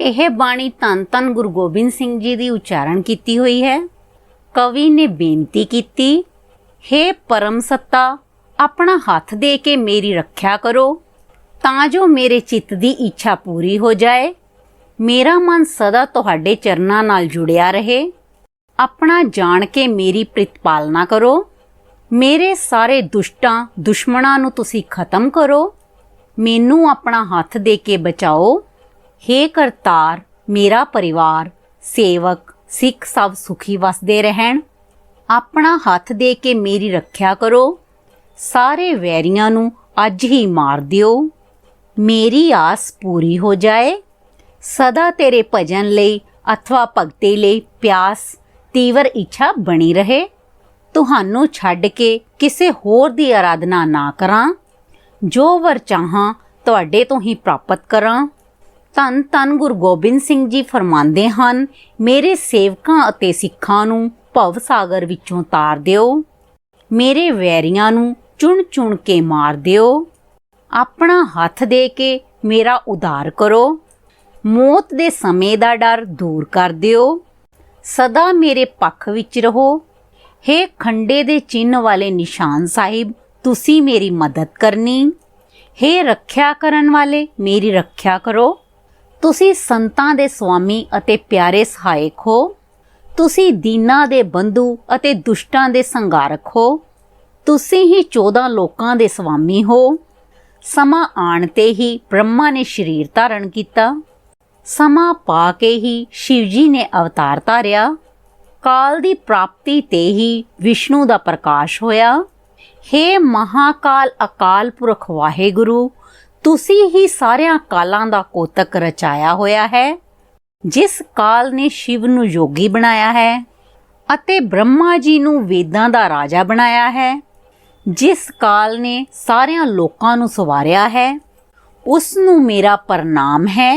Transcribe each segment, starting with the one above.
ਇਹ ਬਾਣੀ ਧੰਨ ਧੰਨ ਗੁਰੂ ਗੋਬਿੰਦ ਸਿੰਘ ਜੀ ਦੀ ਉਚਾਰਨ ਕੀਤੀ ਹੋਈ ਹੈ। ਕਵੀ ਨੇ ਬੇਨਤੀ ਕੀਤੀ हे ਪਰਮ ਸੱਤਾ, ਆਪਣਾ ਹੱਥ ਦੇ ਕੇ ਮੇਰੀ ਰੱਖਿਆ ਕਰੋ, ਤਾਂ ਜੋ ਮੇਰੇ ਚਿੱਤ ਦੀ ਇੱਛਾ ਪੂਰੀ ਹੋ ਜਾਏ। ਮੇਰਾ ਮਨ ਸਦਾ ਤੁਹਾਡੇ ਚਰਨਾਂ ਨਾਲ ਜੁੜਿਆ ਰਹੇ। ਆਪਣਾ ਜਾਣ ਕੇ ਮੇਰੀ ਪ੍ਰਤਪਾਲਨਾ ਕਰੋ। ਮੇਰੇ ਸਾਰੇ ਦੁਸ਼ਟਾਂ, ਦੁਸ਼ਮਣਾਂ ਨੂੰ ਤੁਸੀਂ ਖਤਮ ਕਰੋ। ਮੈਨੂੰ ਆਪਣਾ ਹੱਥ ਦੇ ਕੇ ਬਚਾਓ। ਹੇ ਕਰਤਾਰ, ਮੇਰਾ ਪਰਿਵਾਰ, ਸੇਵਕ, ਸਿੱਖ ਸਭ ਸੁਖੀ ਵਸਦੇ ਰਹਿਣ। ਆਪਣਾ ਹੱਥ ਦੇ ਕੇ ਮੇਰੀ ਰੱਖਿਆ ਕਰੋ। ਸਾਰੇ ਵੈਰੀਆਂ ਨੂੰ ਅੱਜ ਹੀ ਮਾਰ ਦਿਓ। ਮੇਰੀ ਆਸ ਪੂਰੀ ਹੋ ਜਾਏ। ਸਦਾ ਤੇਰੇ ਭਜਨ ਲਈ ਅਥਵਾ ਭਗਤੀ ਲਈ ਪਿਆਸ, ਤੀਵਰ ਇੱਛਾ ਬਣੀ ਰਹੇ। ਤੁਹਾਨੂੰ ਛੱਡ ਕੇ ਕਿਸੇ ਹੋਰ ਦੀ ਆਰਾਧਨਾ ਨਾ ਕਰਾਂ। ਜੋ ਵਰ ਚਾਹਾਂ, ਤੁਹਾਡੇ ਤੋਂ ਹੀ ਪ੍ਰਾਪਤ ਕਰਾਂ। ਧੰਨ ਧੰਨ ਗੁਰੂ ਗੋਬਿੰਦ ਸਿੰਘ ਜੀ ਫਰਮਾਉਂਦੇ ਹਨ, ਮੇਰੇ ਸੇਵਕਾਂ ਅਤੇ ਸਿੱਖਾਂ ਨੂੰ ਭਵ ਸਾਗਰ ਵਿੱਚੋਂ ਤਾਰ ਦਿਓ, ਮੇਰੇ ਵੈਰੀਆਂ ਨੂੰ ਚੁਣ ਚੁਣ ਕੇ ਮਾਰ ਦਿਓ, ਆਪਣਾ ਹੱਥ ਦੇ ਕੇ ਮੇਰਾ ਉਧਾਰ ਕਰੋ, ਮੌਤ ਦੇ ਸਮੇਂ ਦਾ ਡਰ ਦੂਰ ਕਰ ਦਿਓ, ਸਦਾ ਮੇਰੇ ਪੱਖ ਵਿੱਚ ਰਹੋ, ਹੇ ਖੰਡੇ ਦੇ ਚਿੰਨ ਵਾਲੇ ਨਿਸ਼ਾਨ ਸਾਹਿਬ, ਤੁਸੀਂ ਮੇਰੀ ਮਦਦ ਕਰਨੀ, ਹੇ ਰੱਖਿਆ ਕਰਨ ਵਾਲੇ ਮੇਰੀ ਰੱਖਿਆ ਕਰੋ ਤੁਸੀਂ ਸੰਤਾਂ ਦੇ ਸੁਆਮੀ ਅਤੇ ਪਿਆਰੇ ਸਹਾਇਕ ਹੋ। ਤੁਸੀਂ ਦੀਨਾ ਦੇ ਬੰਧੂ ਅਤੇ ਦੁਸ਼ਟਾਂ ਦੇ ਸੰਗਾਰਕ ਹੋ। ਤੁਸੀਂ ਹੀ 14 ਲੋਕਾਂ ਦੇ ਸੁਆਮੀ ਹੋ। ਸਮਾਂ ਆਣ ਤੇ ਹੀ ਬ੍ਰਹਮਾ ਨੇ ਸਰੀਰ ਧਾਰਨ ਕੀਤਾ। ਸਮਾਂ ਪਾ ਕੇ ਹੀ ਸ਼ਿਵ ਜੀ ਨੇ ਅਵਤਾਰ ਧਾਰਿਆ। ਕਾਲ ਦੀ ਪ੍ਰਾਪਤੀ ਤੇ ਹੀ ਵਿਸ਼ਨੂੰ ਦਾ ਪ੍ਰਕਾਸ਼ ਹੋਇਆ। ਹੇ ਮਹਾਕਾਲ ਅਕਾਲ ਪੁਰਖ ਵਾਹਿਗੁਰੂ ਤੁਸੀਂ ਹੀ ਸਾਰਿਆਂ ਕਾਲਾਂ ਦਾ ਕੋਤਕ ਰਚਾਇਆ ਹੋਇਆ ਹੈ, ਜਿਸ ਕਾਲ ਨੇ ਸ਼ਿਵ ਨੂੰ ਯੋਗੀ ਬਣਾਇਆ ਹੈ ਅਤੇ ਬ੍ਰਹਮਾ ਜੀ ਨੂੰ ਵੇਦਾਂ ਦਾ ਰਾਜਾ ਬਣਾਇਆ ਹੈ, ਜਿਸ ਕਾਲ ਨੇ ਸਾਰਿਆਂ ਲੋਕਾਂ ਨੂੰ ਸਵਾਰਿਆ ਹੈ, ਉਸ ਨੂੰ ਮੇਰਾ ਪ੍ਰਣਾਮ ਹੈ,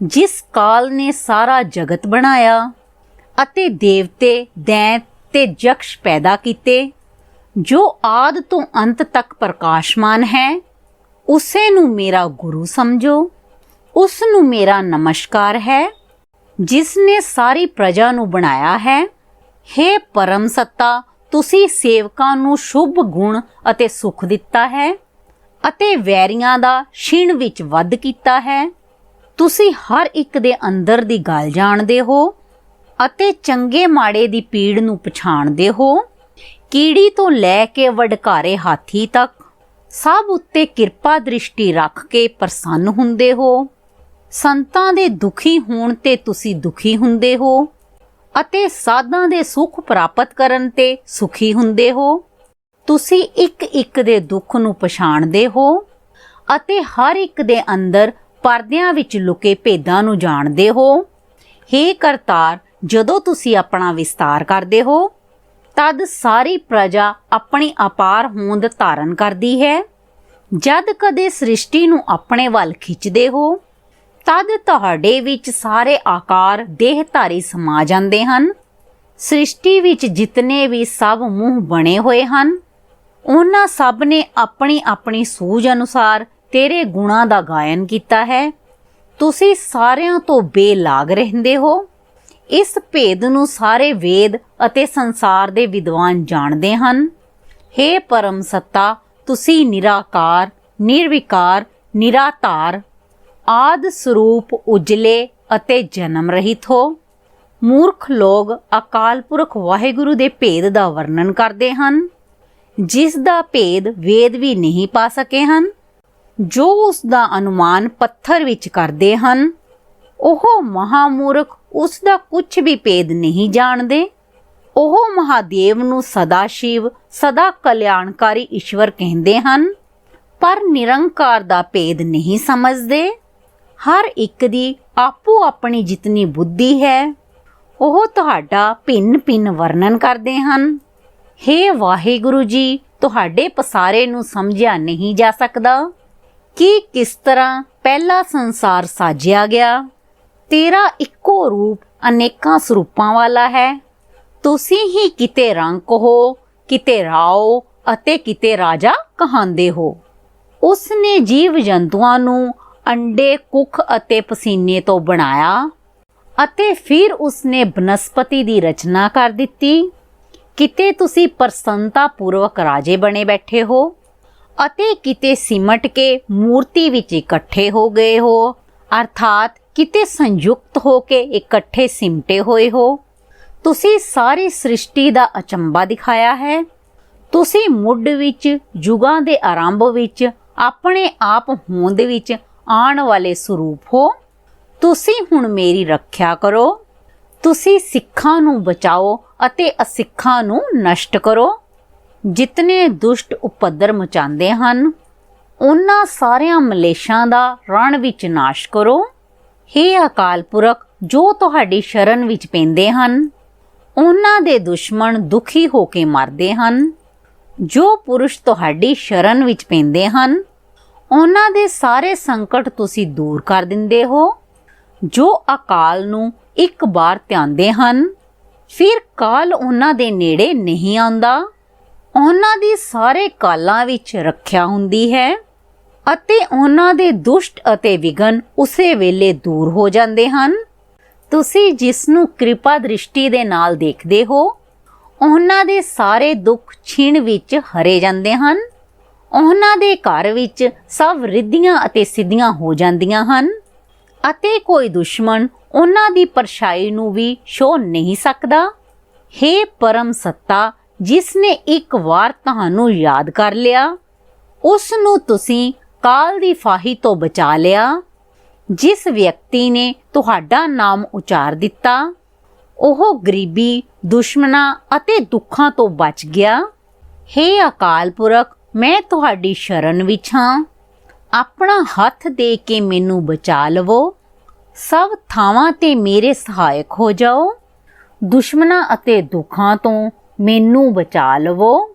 ਜਿਸ ਕਾਲ ਨੇ ਸਾਰਾ ਜਗਤ ਬਣਾਇਆ ਅਤੇ ਦੇਵਤੇ, ਦੈਂਤ ਤੇ ਯਕਸ਼ ਪੈਦਾ ਕੀਤੇ, ਜੋ ਆਦ ਤੋਂ ਅੰਤ ਤੱਕ ਪ੍ਰਕਾਸ਼ਮਾਨ ਹੈ। ਉਸੇ ਨੂੰ ਮੇਰਾ ਗੁਰੂ ਸਮਝੋ, ਉਸ ਨੂੰ ਮੇਰਾ ਨਮਸਕਾਰ ਹੈ, ਜਿਸ ਨੇ ਸਾਰੀ ਪ੍ਰਜਾ ਨੂੰ ਬਣਾਇਆ ਹੈ। हे ਪਰਮ ਸੱਤਾ, ਤੁਸੀਂ ਸੇਵਕਾਂ ਨੂੰ ਸ਼ੁਭ ਗੁਣ ਅਤੇ ਸੁਖ ਦਿੱਤਾ ਹੈ ਅਤੇ ਵੈਰੀਆਂ ਦਾ ਛਿਣ ਵਿੱਚ ਵੱਧ ਕੀਤਾ ਹੈ। ਤੁਸੀਂ ਹਰ ਇੱਕ ਦੇ ਅੰਦਰ ਦੀ ਗੱਲ ਜਾਣਦੇ ਹੋ ਅਤੇ ਚੰਗੇ ਮਾੜੇ ਦੀ ਪੀੜ ਨੂੰ ਪਛਾਣਦੇ ਹੋ। ਕੀੜੀ ਤੋਂ ਲੈ ਕੇ ਵਡਕਾਰੇ ਹਾਥੀ ਤੱਕ ਸਭ ਉੱਤੇ ਕਿਰਪਾ ਦ੍ਰਿਸ਼ਟੀ ਰੱਖ ਕੇ ਪ੍ਰਸੰਨ ਹੁੰਦੇ ਹੋ। ਸੰਤਾਂ ਦੇ ਦੁਖੀ ਹੋਣ ਤੇ ਤੁਸੀਂ ਦੁਖੀ ਹੁੰਦੇ ਹੋ ਅਤੇ ਸਾਧਾਂ ਦੇ ਸੁਖ ਪ੍ਰਾਪਤ ਕਰਨ ਤੇ ਸੁਖੀ ਹੁੰਦੇ ਹੋ। ਤੁਸੀਂ ਇੱਕ ਇੱਕ ਦੇ ਦੁੱਖ ਨੂੰ ਪਛਾਣਦੇ ਹੋ ਅਤੇ ਹਰ ਇੱਕ ਦੇ ਅੰਦਰ ਪਰਦਿਆਂ ਵਿੱਚ ਲੁਕੇ ਭੇਦਾਂ ਨੂੰ ਜਾਣਦੇ ਹੋ। हे ਕਰਤਾਰ, ਜਦੋਂ ਤੁਸੀਂ ਆਪਣਾ ਵਿਸਤਾਰ ਕਰਦੇ ਹੋ ਤਦ ਸਾਰੀ ਪ੍ਰਜਾ ਆਪਣੀ ਅਪਾਰ ਹੋਂਦ ਧਾਰਨ ਕਰਦੀ ਹੈ। ਜਦ ਕਦੇ ਸ੍ਰਿਸ਼ਟੀ ਨੂੰ ਆਪਣੇ ਵੱਲ ਖਿੱਚਦੇ ਹੋ, ਤਦ ਤੁਹਾਡੇ ਵਿੱਚ ਸਾਰੇ ਆਕਾਰ ਦੇਹਧਾਰੀ ਸਮਾ ਜਾਂਦੇ ਹਨ। ਸ੍ਰਿਸ਼ਟੀ ਵਿੱਚ ਜਿਤਨੇ ਵੀ ਸਭ ਮੂੰਹ ਬਣੇ ਹੋਏ ਹਨ, ਉਹਨਾਂ ਸਭ ਨੇ ਆਪਣੀ ਆਪਣੀ ਸੂਝ ਅਨੁਸਾਰ ਤੇਰੇ ਗੁਣਾਂ ਦਾ ਗਾਇਨ ਕੀਤਾ ਹੈ। ਤੁਸੀਂ ਸਾਰਿਆਂ ਤੋਂ ਬੇਲਾਗ ਰਹਿੰਦੇ ਹੋ। ਇਸ ਭੇਦ ਨੂੰ ਸਾਰੇ ਵੇਦ ਅਤੇ ਸੰਸਾਰ ਦੇ ਵਿਦਵਾਨ ਜਾਣਦੇ ਹਨ। हे ਪਰਮ ਸੱਤਾ, ਤੁਸੀਂ ਨਿਰਾਕਾਰ, ਨਿਰਵਿਕਾਰ, ਨਿਰਾਧਾਰ, ਆਦ ਸਰੂਪ ਉਜਲੇ ਅਤੇ ਜਨਮ ਰਹਿਤ ਹੋ। ਮੂਰਖ ਲੋਕ ਅਕਾਲ ਪੁਰਖ ਵਾਹਿਗੁਰੂ ਦੇ ਭੇਦ ਦਾ ਵਰਣਨ ਕਰਦੇ ਹਨ। ਜਿਸ ਦਾ ਭੇਦ ਵੇਦ ਵੀ ਨਹੀਂ ਪਾ ਸਕੇ ਹਨ, ਜੋ ਉਸ ਦਾ ਅਨੁਮਾਨ ਪੱਥਰ ਵਿੱਚ ਕਰਦੇ ਹਨ, ਉਹ ਮਹਾਮੂਰਖ ਉਸ ਦਾ ਕੁਝ ਵੀ ਭੇਦ ਨਹੀਂ ਜਾਣਦੇ। ਉਹ ਮਹਾਦੇਵ ਨੂੰ ਸਦਾ ਸ਼ਿਵ, ਸਦਾ ਕਲਿਆਣਕਾਰੀ ਈਸ਼ਵਰ ਕਹਿੰਦੇ ਹਨ, ਪਰ ਨਿਰੰਕਾਰ ਦਾ ਭੇਦ ਨਹੀਂ ਸਮਝਦੇ। ਹਰ ਇੱਕ ਦੀ ਆਪੋ ਆਪਣੀ ਜਿਤਨੀ ਬੁੱਧੀ ਹੈ, ਉਹ ਤੁਹਾਡਾ ਭਿੰਨ ਭਿੰਨ ਵਰਣਨ ਕਰਦੇ ਹਨ। हे ਵਾਹਿਗੁਰੂ ਜੀ, ਤੁਹਾਡੇ ਪਸਾਰੇ ਨੂੰ ਸਮਝਿਆ ਨਹੀਂ ਜਾ ਸਕਦਾ। ਕਿ ਕਿਸ ਤਰ੍ਹਾਂ ਪਹਿਲਾ ਸੰਸਾਰ ਸਾਜਿਆ ਗਿਆ? ਤੇਰਾ ਇੱਕੋ ਰੂਪ ਅਨੇਕਾਂ ਸਰੂਪਾਂ ਵਾਲਾ ਹੈ। ਤੁਸੀਂ ਹੀ ਕਿਤੇ ਰੰਗ ਹੋ ਕਿਤੇ ਰਾਓ ਅਤੇ ਕਿਤੇ ਰਾਜਾ ਕਹਾਂਦੇ ਹੋ। ਉਸ ਨੇ ਜੀਵ ਜੰਤੂਆਂ ਨੂੰ ਅੰਡੇ, ਕੁੱਖ ਅਤੇ ਪਸੀਨੇ ਤੋਂ ਬਣਾਇਆ ਅਤੇ ਫਿਰ ਉਸਨੇ ਬਨਸਪਤੀ ਦੀ ਰਚਨਾ ਕਰ ਦਿੱਤੀ। ਕਿਤੇ ਤੁਸੀਂ ਪ੍ਰਸੰਨਤਾ ਪੂਰਵਕ ਰਾਜੇ ਬਣੇ ਬੈਠੇ ਹੋ ਅਤੇ ਕਿਤੇ ਸਿਮਟ ਕੇ ਮੂਰਤੀ ਵਿੱਚ ਇਕੱਠੇ ਹੋ ਗਏ ਹੋ। ਅਰਥਾਤ ਕਿਤੇ ਸੰਯੁਕਤ ਹੋ ਕੇ ਇਕੱਠੇ ਸਿਮਟੇ ਹੋਏ ਹੋ? ਤੁਸੀਂ ਸਾਰੀ ਸ੍ਰਿਸ਼ਟੀ ਦਾ ਅਚੰਬਾ ਦਿਖਾਇਆ ਹੈ। ਤੁਸੀਂ ਮੁੱਢ ਵਿੱਚ ਯੁਗਾਂ ਦੇ ਆਰੰਭ ਵਿੱਚ, ਆਪਣੇ ਆਪ ਹੋਂਦ ਵਿੱਚ ਆਉਣ ਵਾਲੇ ਸਰੂਪ ਹੋ। ਤੁਸੀਂ ਹੁਣ ਮੇਰੀ ਰੱਖਿਆ ਕਰੋ। ਤੁਸੀਂ ਸਿੱਖਾਂ ਨੂੰ ਬਚਾਓ ਅਤੇ ਅਸਿੱਖਾਂ ਨੂੰ ਨਸ਼ਟ ਕਰੋ। ਜਿਤਨੇ ਦੁਸ਼ਟ ਉਪਦਰ ਮਚਾਉਂਦੇ ਹਨ, ਉਹਨਾਂ ਸਾਰਿਆਂ ਮਲੇਸ਼ਾਂ ਦਾ ਰਣ ਵਿੱਚ ਨਾਸ਼ ਕਰੋ। हे ਅਕਾਲ ਪੁਰਖ, ਜੋ ਤੁਹਾਡੀ ਸ਼ਰਨ ਵਿੱਚ ਪੈਂਦੇ ਹਨ, ਉਹਨਾਂ ਦੇ ਦੁਸ਼ਮਣ ਦੁਖੀ ਹੋ ਕੇ ਮਰਦੇ ਹਨ। ਜੋ ਪੁਰਸ਼ ਤੁਹਾਡੀ ਸ਼ਰਨ ਵਿੱਚ ਪੈਂਦੇ ਹਨ, ਉਹਨਾਂ ਦੇ ਸਾਰੇ ਸੰਕਟ ਤੁਸੀਂ ਦੂਰ ਕਰ ਦਿੰਦੇ ਹੋ। ਜੋ ਅਕਾਲ ਨੂੰ ਇੱਕ ਵਾਰ ਧਿਆਉਂਦੇ ਹਨ, ਫਿਰ ਕਾਲ ਉਹਨਾਂ ਦੇ ਨੇੜੇ ਨਹੀਂ ਆਉਂਦਾ। ਉਹਨਾਂ ਦੀ ਸਾਰੇ ਕਾਲਾਂ ਵਿੱਚ ਰੱਖਿਆ ਹੁੰਦੀ ਹੈ। ਅਤੇ ਉਹਨਾਂ ਦੇ ਦੁਸ਼ਟ ਅਤੇ ਵਿਗਨ ਉਸੇ ਵੇਲੇ ਦੂਰ ਹੋ ਜਾਂਦੇ ਹਨ। ਤੁਸੀਂ ਜਿਸ ਨੂੰ ਕਿਰਪਾ ਦ੍ਰਿਸ਼ਟੀ ਦੇ ਨਾਲ ਦੇਖਦੇ ਹੋ, ਉਹਨਾਂ ਦੇ ਸਾਰੇ ਦੁੱਖ ਛਿਣ ਵਿੱਚ ਹਰੇ ਜਾਂਦੇ ਹਨ। ਉਹਨਾਂ ਦੇ ਘਰ ਵਿੱਚ ਸਭ ਰਿੱਧੀਆਂ ਅਤੇ ਸਿੱਧੀਆਂ ਹੋ ਜਾਂਦੀਆਂ ਹਨ ਅਤੇ ਕੋਈ ਦੁਸ਼ਮਣ ਉਹਨਾਂ ਦੀ ਪਰਛਾਈ ਨੂੰ ਵੀ ਛੋ ਨਹੀਂ ਸਕਦਾ। हे ਪਰਮ ਸੱਤਾ, ਜਿਸ ਨੇ ਇੱਕ ਵਾਰ ਤੁਹਾਨੂੰ ਯਾਦ ਕਰ ਲਿਆ, ਉਸ ਨੂੰ ਤੁਸੀਂ ਕਾਲ ਦੀ ਫਾਹੀ ਤੋਂ ਬਚਾ ਲਿਆ। ਜਿਸ ਵਿਅਕਤੀ ਨੇ ਤੁਹਾਡਾ ਨਾਮ ਉਚਾਰ ਦਿੱਤਾ, ਉਹ ਗਰੀਬੀ, ਦੁਸ਼ਮਣਾ ਅਤੇ ਦੁੱਖਾਂ ਤੋਂ ਬਚ ਗਿਆ। हे ਅਕਾਲ ਪੁਰਖ, ਮੈਂ ਤੁਹਾਡੀ ਸ਼ਰਨ ਵਿੱਚ ਹਾਂ। ਆਪਣਾ ਹੱਥ ਦੇ ਕੇ ਮੈਨੂੰ ਬਚਾ ਲਵੋ। ਸਭ ਥਾਵਾਂ ਤੇ ਮੇਰੇ ਸਹਾਇਕ ਹੋ ਜਾਓ। ਦੁਸ਼ਮਣਾਂ ਅਤੇ ਦੁੱਖਾਂ ਤੋਂ ਮੈਨੂੰ ਬਚਾ ਲਵੋ।